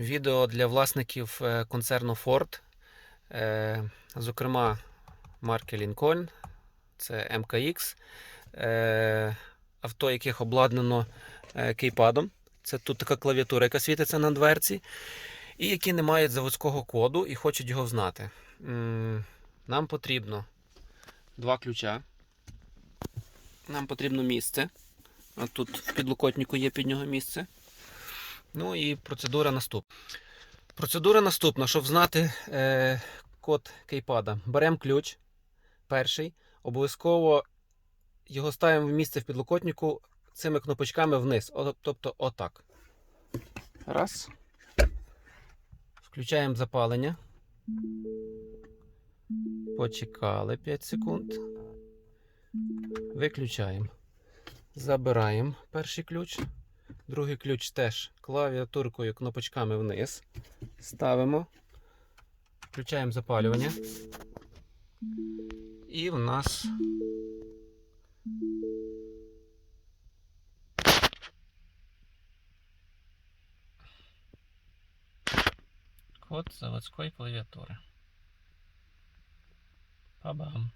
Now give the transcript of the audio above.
Відео для власників е, концерну Ford, е, зокрема марки Lincoln, це МКX, е, авто, яких обладнано кейпадом. Це тут така клавіатура, яка світиться на дверці, і які не мають заводського коду і хочуть його взнати. М, Нам потрібно два ключа. Нам потрібно місце. А тут в підлокотнику є під нього місце. Ну і процедура наступна. Процедура наступна, щоб знати е, код кейпада. Беремо ключ перший, обов'язково його ставимо в місце в підлокотнику цими кнопочками вниз. О, тобто отак. Раз. Включаємо запалення. Почекали 5 секунд. Виключаємо. Забираємо перший ключ. Другий ключ теж клавіатуркою кнопочками вниз. Ставимо. Включаємо запалювання. І в нас. Код заводської клавіатури. Па-бам.